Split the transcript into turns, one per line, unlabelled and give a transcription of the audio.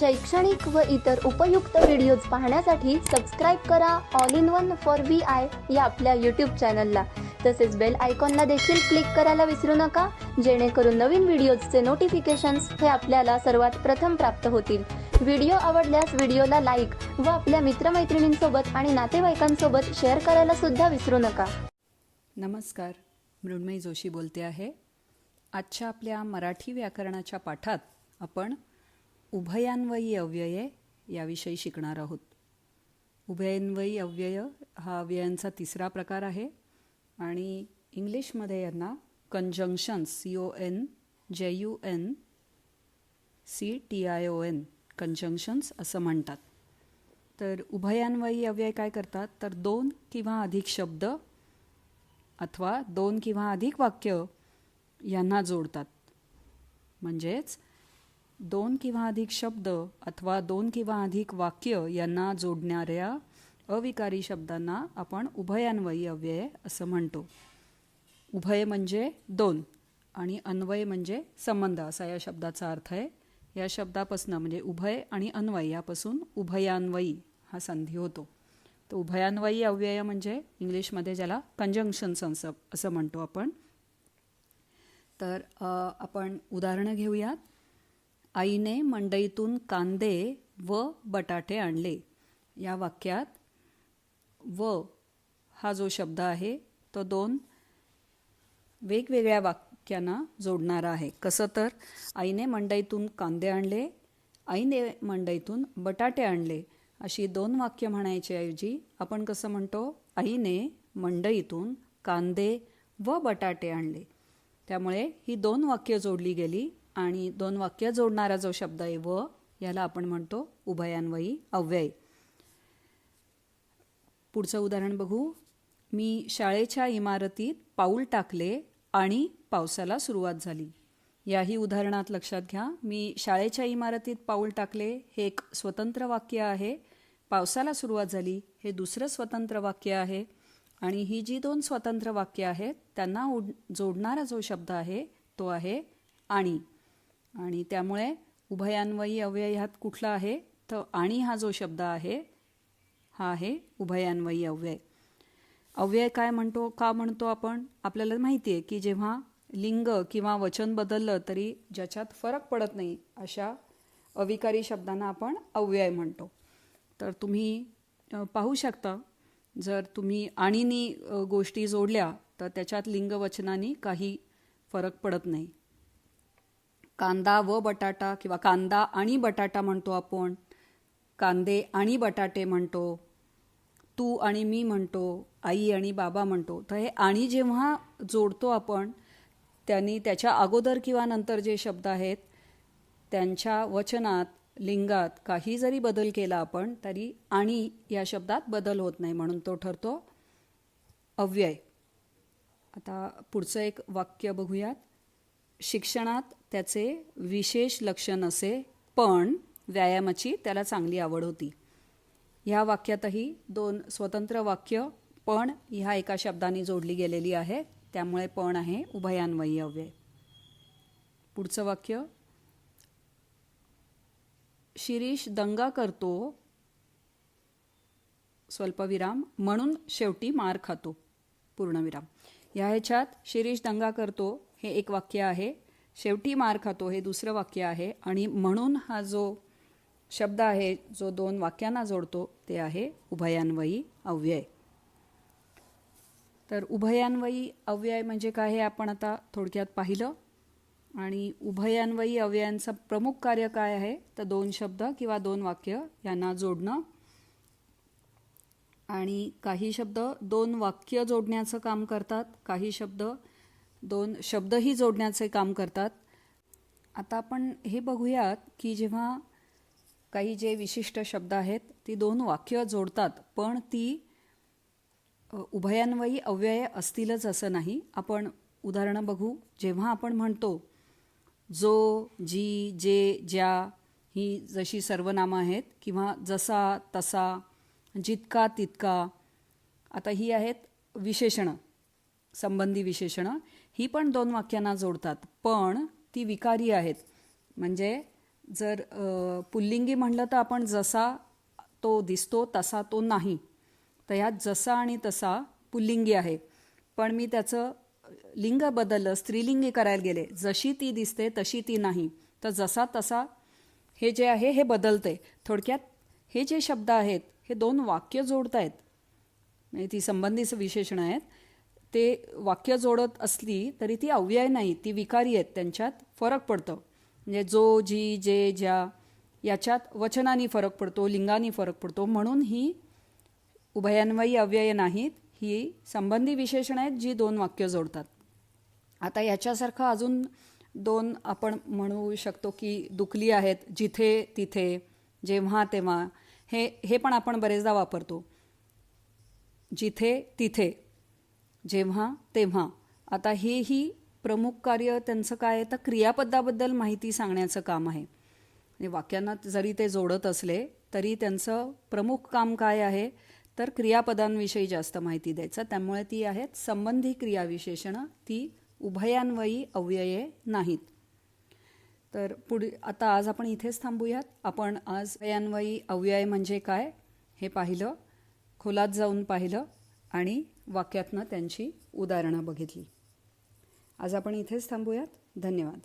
शैक्षणिक व इतर उपयुक्त व्हिडिओज पाहण्यासाठी सबस्क्राईब करा. All in one for V I या आपल्या यूट्यूब चॅनलला तसेच बेल आयकॉनला देखील क्लिक करायला विसरू नका. जेणेकरून नवीन व्हिडिओजचे नोटिफिकेशन्स हे आपल्याला सर्वात प्रथम प्राप्त होतील. व्हिडिओ आवडल्यास व्हिडिओला लाईक व आपल्या मित्रमैत्रिणींसोबत आणि नातेवाईकांसोबत शेअर करायला सुद्धा विसरू नका.
नमस्कार. मृण्मयी जोशी बोलते आहे. आजच्या आपल्या मराठी व्याकरणाच्या पाठात आपण उभयान्वयी अव्यये याविषयी शिकणार आहोत. उभयान्वयी अव्यय हा अव्ययांचा तिसरा प्रकार आहे आणि इंग्लिशमध्ये यांना conjunctions C O N J U N C T I O N conjunctions असं म्हणतात. तर उभयान्वयी अव्यय काय करतात? तर दोन किंवा अधिक शब्द अथवा दोन किंवा अधिक वाक्य यांना जोडतात. म्हणजेच दोन किंवा अधिक शब्द अथवा दोन किंवा अधिक वाक्य यांना जोडणाऱ्या अविकारी शब्दांना आपण उभयान्वयी अव्यय असं म्हणतो. उभय म्हणजे दोन आणि अन्वय म्हणजे संबंध असा या शब्दाचा अर्थ आहे. या शब्दापासून म्हणजे उभय आणि अन्वय यापासून उभयान्वयी हा संधी होतो. तर उभयान्वयी अव्यय म्हणजे इंग्लिशमध्ये ज्याला कंजंक्शन संस असं म्हणतो आपण. तर आपण उदाहरणं घेऊयात. आईने मंडईतून कांदे व बटाटे आणले. या वाक्यात व हा जो शब्द आहे तो दोन वेगवेगळ्या वाक्यांना जोडणारा आहे. कसं तर आईने मंडईतून कांदे आणले आईने मंडईतून बटाटे आणले. अशी दोन वाक्य म्हणायच्याऐवजी आपण कसं म्हणतो? आईने मंडईतून कांदे व बटाटे आणले. त्यामुळे ही दोन वाक्य जोडली गेली. आणि दोन वाक्य जोडणारा जो शब्द आहे व याला आपण म्हणतो उभयान्वयी अव्यय. पुढचं उदाहरण बघू. मी शाळेच्या इमारतीत पाऊल टाकले आणि पावसाला सुरुवात झाली. याही उदाहरणात लक्षात घ्या. मी शाळेच्या इमारतीत पाऊल टाकले हे एक स्वतंत्र वाक्य आहे. पावसाला सुरुवात झाली हे दुसरं स्वतंत्र वाक्य आहे. आणि ही जी दोन स्वतंत्र वाक्य आहेत त्यांना उड जोडणारा जो शब्द आहे तो आहे आणि. आणि त्यामुळे उभयान्वयी अव्यय ह्यात कुठला आहे? तर आणि हा जो शब्द आहे हा आहे उभयान्वयी अव्यय अव्यय काय म्हणतो का म्हणतो आपण? आपल्याला माहिती आहे की जेव्हा लिंग किंवा वचन बदललं तरी ज्याच्यात फरक पडत नाही अशा अविकारी शब्दांना आपण अव्यय म्हणतो. तर तुम्ही पाहू शकता जर तुम्ही आणीनी गोष्टी जोडल्या तर त्याच्यात लिंगवचनानी काही फरक पडत नाही. कांदा व बटाटा किंवा कांदा आणि बटाटा म्हणतो आपण कांदे आणि बटाटे म्हणतो तू आणि मी म्हणतो आई आणि बाबा म्हणतो. तर हे आणि जेव्हा जोडतो आपण त्यांनी त्याच्या अगोदर किंवा नंतर जे शब्द आहेत त्यांच्या वचनात लिंगात काही जरी बदल केला आपण तरी आणि या शब्दात बदल होत नाही म्हणून तो ठरतो अव्यय. आता पुढचं एक वाक्य बघूयात. शिक्षणात त्याचे विशेष लक्ष नसे पण व्यायामाची त्याला चांगली आवड होती. ह्या वाक्यातही दोन स्वतंत्र वाक्य पण ह्या एका शब्दाने जोडली गेलेली आहे. त्यामुळे पण आहे उभयान्वयी अव्यय पुढचं वाक्य शिरीष दंगा करतो स्वल्पविराम म्हणून शेवटी मार खातो. पूर्णविराम. या ह्याच्यात शिरीष दंगा करतो हे एक वाक्य आहे. शेवटी मार खातो हे दुसरं वाक्य आहे. आणि म्हणून हा जो शब्द आहे जो दोन वाक्यांना जोडतो ते आहे उभयान्वयी अव्यय. तर उभयान्वयी अव्यय म्हणजे काय हे आपण आता थोडक्यात पाहिलं. आणि उभयान्वयी अव्ययांचं प्रमुख कार्य काय आहे? तर दोन शब्द किंवा दोन वाक्य यांना जोडणं आणि काही शब्द दोन वाक्य जोडण्याचं काम करतात काही शब्द दोन शब्दही जोडण्याचे काम करतात. आता आपण हे बघूयात की जेव्हा काही जे विशिष्ट शब्द आहेत ती दोन वाक्य जोडतात पण ती उभयान्वयी अव्यय असतीलच असं नाही. आपण उदाहरणं बघू. जेव्हा आपण म्हणतो जो जी जे ज्या ही जशी सर्वनामं आहेत किंवा जसा तसा जितका तितका. आता ही आहेत विशेषणं संबंधी विशेषणं. ही पण दोन वाक्यांना जोडतात पण ती विकारी आहेत. म्हणजे जर पुल्लिंगी म्हणलं तर आपण जसा तो दिसतो तसा तो नाही. तर ह्यात जसा आणि तसा पुल्लिंगी आहे. पण मी त्याचं लिंग बदललं स्त्रीलिंगी करायला गेले. जशी ती दिसते तशी ती नाही. तर जसा तसा हे जे आहे हे बदलते थोडक्यात हे जे शब्द आहेत हे दोन वाक्य जोडतायत. म्हणजे ती संबंधीचं विशेषणं आहेत. ते वाक्य जोडत असली तरी ती अव्यय नाही ती विकारी आहेत त्यांच्यात फरक पडतं. म्हणजे जो जी जे ज्या याच्यात वचनानी फरक पडतो लिंगानी फरक पडतो. म्हणून ही उभयान्वयी अव्यय नाहीत ही संबंधी विशेषणं आहेत जी दोन वाक्य जोडतात. आता याच्यासारखं अजून दोन आपण म्हणू शकतो की दुखली आहेत जिथे तिथे जेव्हा तेव्हा. हे हे पण आपण बरेचदा वापरतो. जिथे तिथे जेव्हा तेव्हा. आता हेही प्रमुख कार्य त्यांचं काय आहे? तर क्रियापदाबद्दल माहिती सांगण्याचं काम आहे. म्हणजे वाक्यांना जरी ते जोडत असले तरी त्यांचं प्रमुख काम काय आहे? तर क्रियापदांविषयी जास्त माहिती द्यायचं. त्यामुळे ती आहेत संबंधी क्रियाविशेषणं. ती उभयान्वयी अव्यये नाहीत. तर पुढे आता आज आपण इथेच थांबूयात. आपण आज उभयान्वयी अव्यय म्हणजे काय हे पाहिलं खोलात जाऊन पाहिलं आणि वाक्यातनं त्यांची उदाहरणं बघितली. आज आपण इथेच थांबूयात. धन्यवाद.